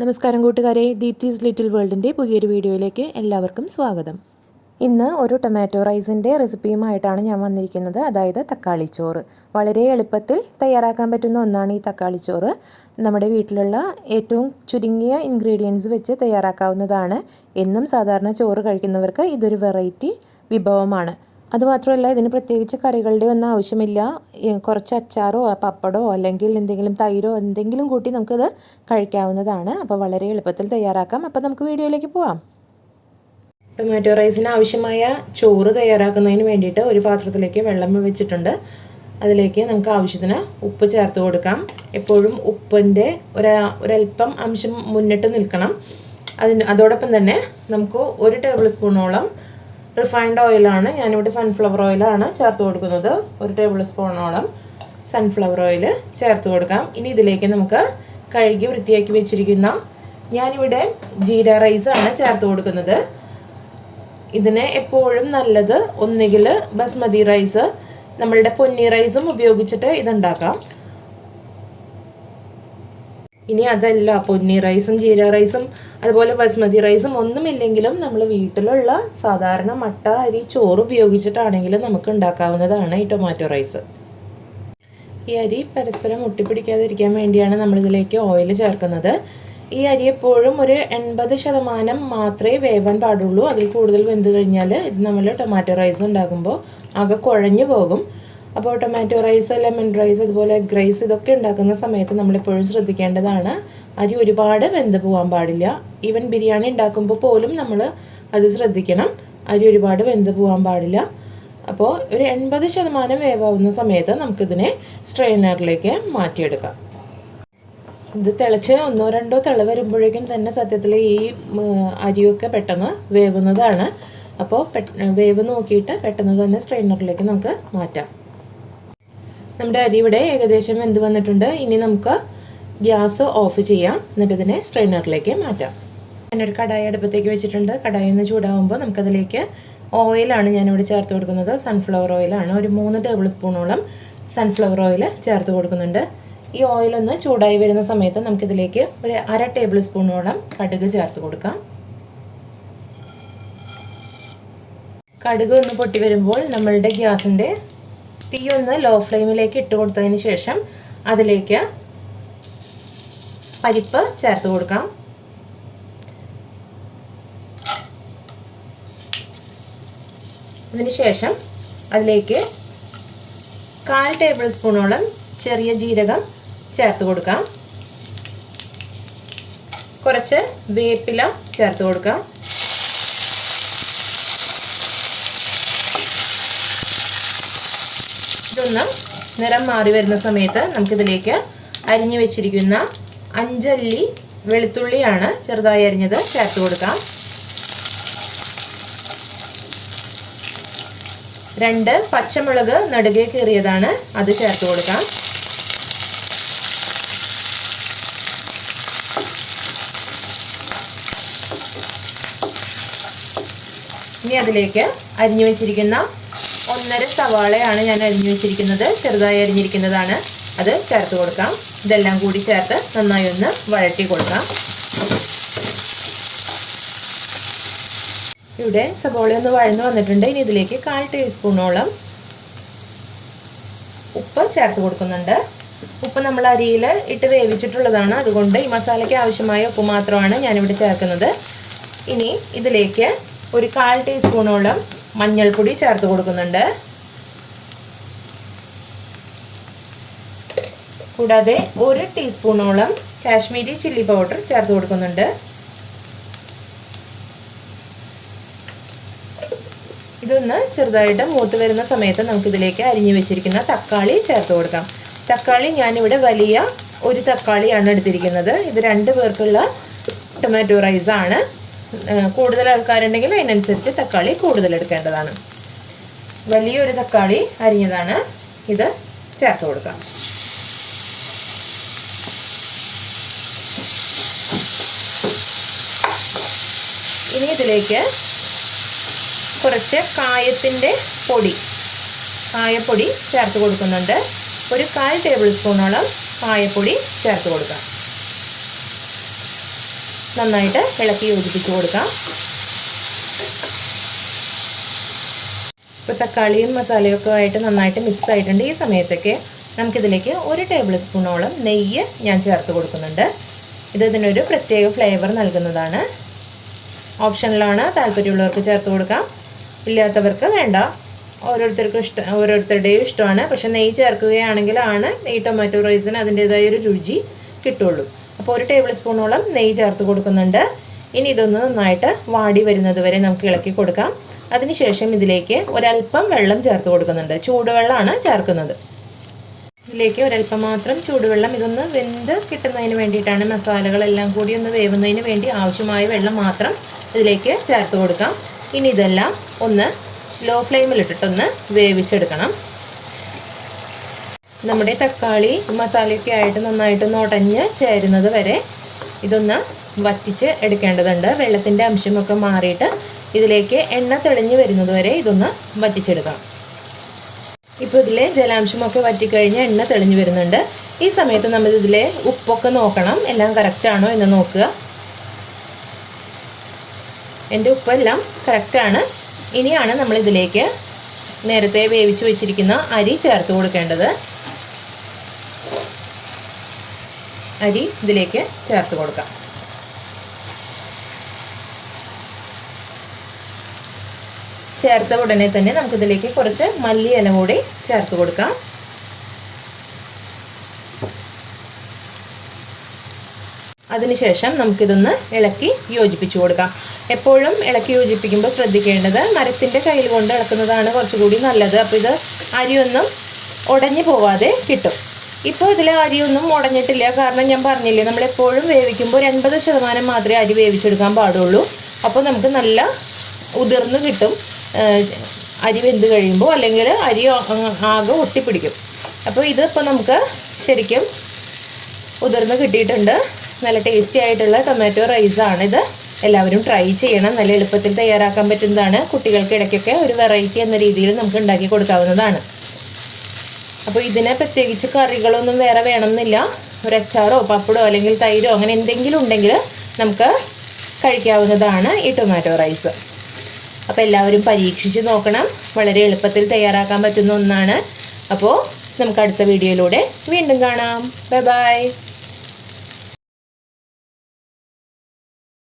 നമസ്കാരം കൂട്ടുകാരെ ദീപ്തിസ് ലിറ്റിൽ വേൾഡിന്റെ പുതിയൊരു വീഡിയോയിലേക്ക് എല്ലാവർക്കും സ്വാഗതം. ഇന്ന് ഒരു ടൊമാറ്റോ റൈസിന്റെ റെസിപ്പിയുമായിട്ടാണ് ഞാൻ വന്നിരിക്കുന്നത്. അതായത് തക്കാളി ചോറ്. വളരെ എളുപ്പത്തിൽ തയ്യാറാക്കാൻ പറ്റുന്ന ഒന്നാണ് ഈ തക്കാളി ചോറ്. നമ്മുടെ വീട്ടിലുള്ള ഏറ്റവും ചുരുങ്ങിയ ഇൻഗ്രീഡിയൻസ് വെച്ച് തയ്യാറാക്കാവുന്നതാണ്. എന്നും സാധാരണ ചോറ് കഴിക്കുന്നവർക്ക് ഇതൊരു വെറൈറ്റി വിഭവമാണ്. അതുമാത്രമല്ല ഇതിന് പ്രത്യേകിച്ച് കറികളുടെ ഒന്നും ആവശ്യമില്ല. കുറച്ച് അച്ചാറോ പപ്പടോ അല്ലെങ്കിൽ എന്തെങ്കിലും തൈരോ എന്തെങ്കിലും കൂട്ടി നമുക്കിത് കഴിക്കാവുന്നതാണ്. അപ്പോൾ വളരെ എളുപ്പത്തിൽ തയ്യാറാക്കാം. അപ്പോൾ നമുക്ക് വീഡിയോയിലേക്ക് പോവാം. ടൊമാറ്റോ റൈസിന് ആവശ്യമായ ചോറ് തയ്യാറാക്കുന്നതിന് വേണ്ടിയിട്ട് ഒരു പാത്രത്തിലേക്ക് വെള്ളം വെച്ചിട്ടുണ്ട്. അതിലേക്ക് നമുക്ക് ആവശ്യത്തിന് ഉപ്പ് ചേർത്ത് കൊടുക്കാം. എപ്പോഴും ഉപ്പിന്റെ ഒരു ഒരല്പം അംശം മുന്നിട്ട് നിൽക്കണം. അതിന് അതോടൊപ്പം തന്നെ നമുക്ക് ഒരു ടേബിൾ സ്പൂണോളം റിഫൈൻഡ് ഓയിലാണ് ഞാനിവിടെ സൺഫ്ലവർ ഓയിലാണ് ചേർത്ത് കൊടുക്കുന്നത്. ഒരു ടേബിൾ സ്പൂണോളം സൺഫ്ലവർ ഓയിൽ ചേർത്ത് കൊടുക്കാം. ഇനി ഇതിലേക്ക് നമുക്ക് കഴുകി വൃത്തിയാക്കി വെച്ചിരിക്കുന്ന ഞാനിവിടെ ജീര റൈസാണ് ചേർത്ത് കൊടുക്കുന്നത്. ഇതിന് എപ്പോഴും നല്ലത് ഒന്നുകിൽ ബസ്മതി റൈസ് നമ്മളുടെ പൊന്നി റൈസും ഉപയോഗിച്ചിട്ട് ഇതുണ്ടാക്കാം. ഇനി അതല്ല പൊന്നി റൈസും ജീര റൈസും അതുപോലെ ബസ്മതി റൈസും ഒന്നുമില്ലെങ്കിലും നമ്മൾ വീട്ടിലുള്ള സാധാരണ മട്ട അരി ചോറ് ഉപയോഗിച്ചിട്ടാണെങ്കിലും നമുക്ക് ഉണ്ടാക്കാവുന്നതാണ് ഈ ടൊമാറ്റോ റൈസ്. ഈ അരി പരസ്പരം ഒട്ടിപ്പിടിക്കാതിരിക്കാൻ വേണ്ടിയാണ് നമ്മളിതിലേക്ക് ഓയിൽ ചേർക്കുന്നത്. ഈ അരി എപ്പോഴും ഒരു എൺപത് ശതമാനം മാത്രമേ വേവാൻ പാടുള്ളൂ. അതിൽ കൂടുതൽ വെന്ത് കഴിഞ്ഞാൽ ഇത് നമ്മൾ ടൊമാറ്റോ റൈസ് ഉണ്ടാക്കുമ്പോൾ ആകെ കുഴഞ്ഞു പോകും. അപ്പോൾ ടൊമാറ്റോ റൈസ് ലെമൺ റൈസ് അതുപോലെ എഗ് റൈസ് ഇതൊക്കെ ഉണ്ടാക്കുന്ന സമയത്ത് നമ്മളെപ്പോഴും ശ്രദ്ധിക്കേണ്ടതാണ്. അരി ഒരുപാട് വെന്ത് പോകാൻ പാടില്ല. ഈവൻ ബിരിയാണി ഉണ്ടാക്കുമ്പോൾ പോലും നമ്മൾ അത് ശ്രദ്ധിക്കണം. അരി ഒരുപാട് വെന്ത് പോകാൻ പാടില്ല. അപ്പോൾ ഒരു എൺപത് ശതമാനം വേവാവുന്ന സമയത്ത് നമുക്കിതിനെ സ്ട്രെയിനറിലേക്ക് മാറ്റിയെടുക്കാം. ഇത് തിളച്ച് ഒന്നോ രണ്ടോ തിള വരുമ്പോഴേക്കും തന്നെ സത്യത്തിൽ ഈ അരിയൊക്കെ പെട്ടെന്ന് വേവുന്നതാണ്. അപ്പോൾ വേവ് നോക്കിയിട്ട് പെട്ടെന്ന് തന്നെ സ്ട്രെയിനറിലേക്ക് നമുക്ക് മാറ്റാം. നമ്മുടെ അരി ഇവിടെ ഏകദേശം വെന്ത് വന്നിട്ടുണ്ട്. ഇനി നമുക്ക് ഗ്യാസ് ഓഫ് ചെയ്യാം. എന്നിട്ട് ഇതിനെ സ്ട്രെയിനറിലേക്ക് മാറ്റാം. ഞാനൊരു കടായി അടുപ്പത്തേക്ക് വെച്ചിട്ടുണ്ട്. കടായി ഒന്ന് ചൂടാകുമ്പോൾ നമുക്കതിലേക്ക് ഓയിലാണ് ഞാനിവിടെ ചേർത്ത് കൊടുക്കുന്നത്. സൺഫ്ലവർ ഓയിലാണ് ഒരു മൂന്ന് ടേബിൾ സ്പൂണോളം സൺഫ്ലവർ ഓയിൽ ചേർത്ത് കൊടുക്കുന്നുണ്ട്. ഈ ഓയിലൊന്ന് ചൂടായി വരുന്ന സമയത്ത് നമുക്കിതിലേക്ക് ഒരു അര ടേബിൾ സ്പൂണോളം കടുക് ചേർത്ത് കൊടുക്കാം. കടുക് ഒന്ന് പൊട്ടി വരുമ്പോൾ നമ്മളുടെ ഗ്യാസിന്റെ തീ ഒന്ന് ലോ ഫ്ലെയിമിലേക്ക് ഇട്ട് കൊടുത്തതിന് ശേഷം അതിലേക്ക് പരിപ്പ് ചേർത്ത് കൊടുക്കാം. അതിനുശേഷം അതിലേക്ക് കാൽ ടേബിൾ സ്പൂണോളം ചെറിയ ജീരകം ചേർത്ത് കൊടുക്കാം. കുറച്ച് വേപ്പില ചേർത്ത് കൊടുക്കാം. ഇതൊന്ന് നിറം മാറി വരുന്ന സമയത്ത് നമുക്കിതിലേക്ക് അരിഞ്ഞു വെച്ചിരിക്കുന്ന അഞ്ചല്ലി വെളുത്തുള്ളിയാണ് ചെറുതായി അരിഞ്ഞത് ചേർത്ത് കൊടുക്കാം. രണ്ട് പച്ചമുളക് നടുകെ കീറിയതാണ് അത് ചേർത്ത് കൊടുക്കാം. ഇനി അതിലേക്ക് അരിഞ്ഞു വെച്ചിരിക്കുന്ന ഒന്നര സവാളയാണ് ഞാൻ അരിഞ്ഞു വെച്ചിരിക്കുന്നത്. ചെറുതായി അരിഞ്ഞിരിക്കുന്നതാണ്. അത് ചേർത്ത് കൊടുക്കാം. ഇതെല്ലാം കൂടി ചേർത്ത് നന്നായി ഒന്ന് വഴറ്റി കൊടുക്കാം. ഇവിടെ സവാള ഒന്ന് വഴന്നു വന്നിട്ടുണ്ട്. ഇനി ഇതിലേക്ക് കാൽ ടീസ്പൂണോളം ഉപ്പ് ചേർത്ത് കൊടുക്കുന്നുണ്ട്. ഉപ്പ് നമ്മൾ അരിയിൽ ഇട്ട് വേവിച്ചിട്ടുള്ളതാണ്. അതുകൊണ്ട് ഈ മസാലയ്ക്ക് ആവശ്യമായ ഉപ്പ് മാത്രമാണ് ഞാനിവിടെ ചേർക്കുന്നത്. ഇനി ഇതിലേക്ക് ഒരു കാൽ ടീസ്പൂണോളം മഞ്ഞൾപ്പൊടി ചേർത്ത് കൊടുക്കുന്നുണ്ട്. കൂടാതെ ഒരു ടീസ്പൂണോളം കാശ്മീരി ചില്ലി പൗഡർ ചേർത്ത് കൊടുക്കുന്നുണ്ട്. ഇതൊന്ന് ചെറുതായിട്ട് മൂത്ത് വരുന്ന സമയത്ത് നമുക്കിതിലേക്ക് അരിഞ്ഞു വെച്ചിരിക്കുന്ന തക്കാളി ചേർത്ത് കൊടുക്കാം. തക്കാളി ഞാനിവിടെ വലിയ ഒരു തക്കാളിയാണ് എടുത്തിരിക്കുന്നത്. ഇത് രണ്ട് പേർക്കുള്ള ടൊമാറ്റോ റൈസാണ്. കൂടുതൽ ആൾക്കാരുണ്ടെങ്കിൽ അതിനനുസരിച്ച് തക്കാളി കൂടുതൽ എടുക്കേണ്ടതാണ്. വലിയൊരു തക്കാളി അരിഞ്ഞതാണ്. ഇത് ചേർത്ത് കൊടുക്കാം ഇനി ഇതിലേക്ക് കുറച്ച് കായത്തിന്റെ പൊടി കായപ്പൊടി ചേർത്ത് കൊടുക്കുന്നുണ്ട്. ഒരു കാൽ ടേബിൾ സ്പൂണോളം കായപ്പൊടി ചേർത്ത് കൊടുക്കാം നന്നായിട്ട് ഇളക്കി യോജിപ്പിച്ച് കൊടുക്കാം. ഇപ്പോൾ തക്കാളിയും മസാലയൊക്കെ ആയിട്ട് നന്നായിട്ട് മിക്സ് ആയിട്ടുണ്ട് ഈ സമയത്തൊക്കെ നമുക്കിതിലേക്ക് ഒരു ടേബിൾ സ്പൂണോളം നെയ്യ് ഞാൻ ചേർത്ത് കൊടുക്കുന്നുണ്ട്. ഇത് ഇതിനൊരു പ്രത്യേക ഫ്ലേവർ നൽകുന്നതാണ്. ഓപ്ഷനിലാണ് താല്പര്യമുള്ളവർക്ക് ചേർത്ത് കൊടുക്കാം. ഇല്ലാത്തവർക്ക് വേണ്ട. ഓരോരുത്തർക്കും ഇഷ്ടം ഓരോരുത്തരുടെയും ഇഷ്ടമാണ്. പക്ഷേ നെയ്യ് ചേർക്കുകയാണെങ്കിലാണ് ഈ ടൊമാറ്റോ റൈസിന് അതിന്റേതായ ഒരു രുചി കിട്ടുള്ളൂ. അപ്പോൾ ഒരു ടേബിൾ സ്പൂണോളം നെയ്യ് ചേർത്ത് കൊടുക്കുന്നുണ്ട്. ഇനി ഇതൊന്ന് നന്നായിട്ട് വാടി വരുന്നത് വരെ നമുക്ക് ഇളക്കി കൊടുക്കാം. അതിനുശേഷം ഇതിലേക്ക് ഒരല്പം വെള്ളം ചേർത്ത് കൊടുക്കുന്നുണ്ട്. ചൂടുവെള്ളമാണ് ചേർക്കുന്നത്. ഇതിലേക്ക് ഒരല്പം മാത്രം ചൂടുവെള്ളം ഇതൊന്ന് വെന്ത് കിട്ടുന്നതിന് വേണ്ടിയിട്ടാണ് മസാലകളെല്ലാം കൂടി ഒന്ന് വേവുന്നതിന് വേണ്ടി ആവശ്യമായ വെള്ളം മാത്രം ഇതിലേക്ക് ചേർത്ത് കൊടുക്കാം. ഇനി ഇതെല്ലാം ഒന്ന് ലോ ഫ്ലെയിമിലിട്ടിട്ടൊന്ന് വേവിച്ചെടുക്കണം. നമ്മുടെ തക്കാളി മസാലയൊക്കെ ആയിട്ട് നന്നായിട്ട് ഉടഞ്ഞ് ചേരുന്നത് വരെ ഇതൊന്ന് വറ്റിച്ച് എടുക്കേണ്ടതുണ്ട്. വെള്ളത്തിന്റെ അംശമൊക്കെ മാറിയിട്ട് ഇതിലേക്ക് എണ്ണ തെളിഞ്ഞ് വരുന്നത് വരെ ഇതൊന്ന് വറ്റിച്ചെടുക്കാം ഇപ്പോൾ ഇതിലെ ജലാംശമൊക്കെ വറ്റിക്കഴിഞ്ഞ് എണ്ണ തെളിഞ്ഞ് വരുന്നുണ്ട്. ഈ സമയത്ത് നമ്മൾ ഇതിലെ ഉപ്പൊക്കെ നോക്കണം. എല്ലാം കറക്റ്റാണോ എന്ന് നോക്കുക. എന്റെ ഉപ്പെല്ലാം കറക്റ്റാണ് ഇനിയാണ് നമ്മളിതിലേക്ക് നേരത്തെ വേവിച്ച് വെച്ചിരിക്കുന്ന അരി ചേർത്ത് കൊടുക്കേണ്ടത്. അരി ഇതിലേക്ക് ചേർത്ത് കൊടുക്കാം. ചേർത്ത ഉടനെ തന്നെ നമുക്കിതിലേക്ക് കുറച്ച് മല്ലി ഇല കൂടി ചേർത്ത് കൊടുക്കാം. അതിനുശേഷം നമുക്കിതൊന്ന് ഇളക്കി യോജിപ്പിച്ചു കൊടുക്കാം. എപ്പോഴും ഇളക്കി യോജിപ്പിക്കുമ്പോൾ ശ്രദ്ധിക്കേണ്ടത് മരത്തിന്റെ കയ്യിൽ കൊണ്ട് ഇളക്കുന്നതാണ് കുറച്ചുകൂടി നല്ലത്. അപ്പോൾ ഇത് അരിയൊന്നും ഉടഞ്ഞു പോവാതെ കിട്ടും. ഇപ്പോൾ ഇതിൽ അരിയൊന്നും മുടഞ്ഞിട്ടില്ല. കാരണം ഞാൻ പറഞ്ഞില്ലേ നമ്മളെപ്പോഴും വേവിക്കുമ്പോൾ ഒരു എൺപത് ശതമാനം മാത്രമേ അരി വേവിച്ചെടുക്കാൻ പാടുള്ളൂ. അപ്പോൾ നമുക്ക് നല്ല ഉതിർന്ന് കിട്ടും. അരി വെന്ത് കഴിയുമ്പോൾ അല്ലെങ്കിൽ അരി ആകെ ഒട്ടിപ്പിടിക്കും. അപ്പോൾ ഇതിപ്പോൾ നമുക്ക് ശരിക്കും ഉതിർന്ന് കിട്ടിയിട്ടുണ്ട്. നല്ല ടേസ്റ്റി ആയിട്ടുള്ള ടൊമാറ്റോ റൈസാണിത് എല്ലാവരും ട്രൈ ചെയ്യണം. നല്ല എളുപ്പത്തിൽ തയ്യാറാക്കാൻ പറ്റുന്നതാണ്. കുട്ടികൾക്ക് ഇടയ്ക്കൊക്കെ ഒരു വെറൈറ്റി എന്ന രീതിയിൽ നമുക്ക് ഉണ്ടാക്കി കൊടുക്കാവുന്നതാണ്. അപ്പോൾ ഇതിനെ പ്രത്യേകിച്ച് കറികളൊന്നും വേറെ വേണമെന്നില്ല. ഒരു അച്ചാറോ പപ്പടോ അല്ലെങ്കിൽ തൈരോ അങ്ങനെ എന്തെങ്കിലും ഉണ്ടെങ്കിൽ നമുക്ക് കഴിക്കാവുന്നതാണ് ഈ ടൊമാറ്റോ റൈസ് അപ്പോൾ എല്ലാവരും പരീക്ഷിച്ച് നോക്കണം. വളരെ എളുപ്പത്തിൽ തയ്യാറാക്കാൻ പറ്റുന്ന ഒന്നാണ്. അപ്പോൾ നമുക്ക് അടുത്ത വീഡിയോയിലൂടെ വീണ്ടും കാണാം. Bye bye